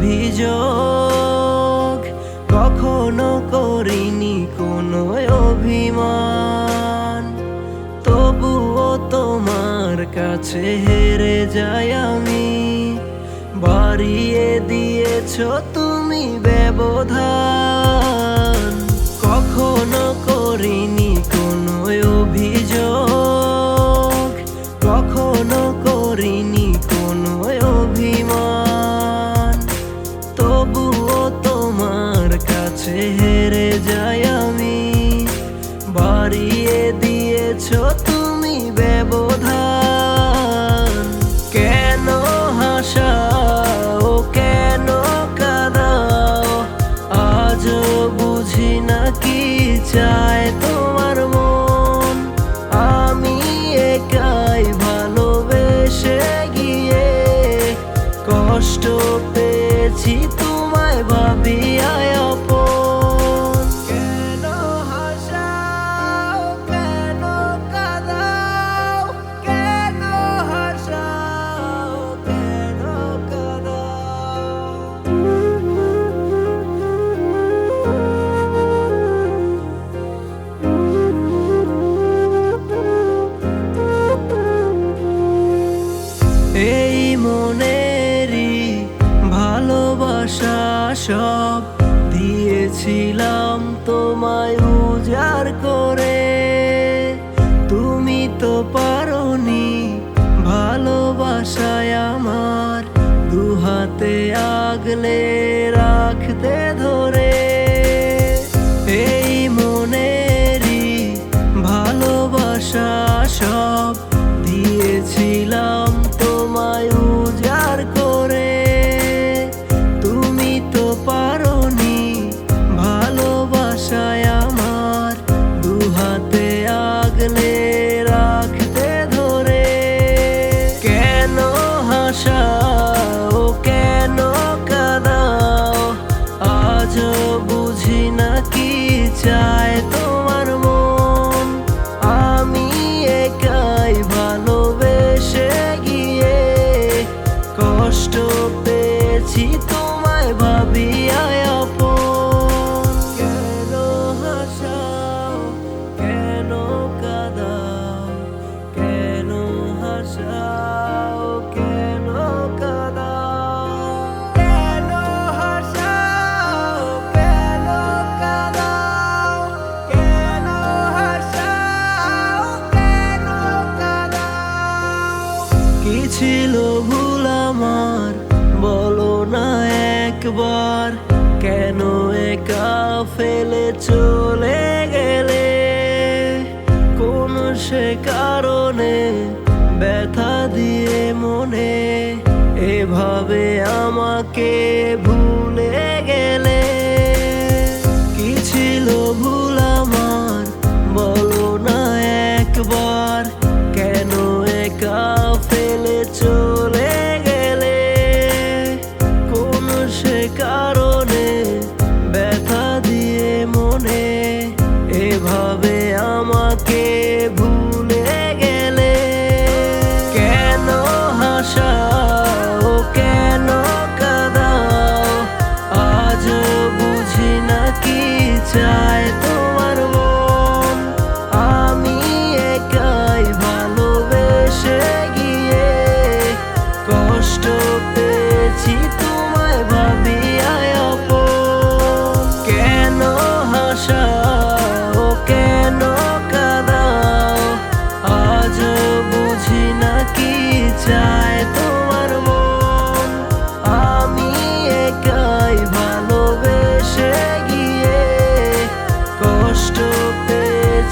অভিযোগ কখনো করিনি কোনো অভিমান। তবুও তোমার কাছে হেরে যাই আমি। বাড়িয়ে দিয়েছ তুমি ব্যবধান। কখনো করিনি কাছে হেরে যাই আমি। বাড়িয়ে দিয়েছ তুমি ব্যবধান। কেন হাসাও, কেন কাদাও? আজ বুঝি না কি চায় তোমার মন। আমি একাই ভালোবেসে গিয়ে কষ্ট পেয়েছি তোমায় ভাবিয়ায় ভালোবাসা সব দিয়েছিলাম তোমায় উজাড় করে। তুমি তো পারোনি ভালোবাসায় আমার দুহাতে আগলে রাখতে ধরে। এই মনেরই ভালোবাসা সব দিয়েছিলাম আগলে রাখতে ধরে। কেন হাসাও কেন কাদাও আজ বুঝি না কি চায় তোমার ছিল ভুল আমার? বলো না একবার, কেন একা ফেলে চলে গেলে? কোন সে কারণে ব্যথা দিয়ে মনে? এভাবে আমাকে ভুলে গেলে? কি ছিল ভুল আমার? বলো না একবার।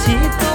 chiquita.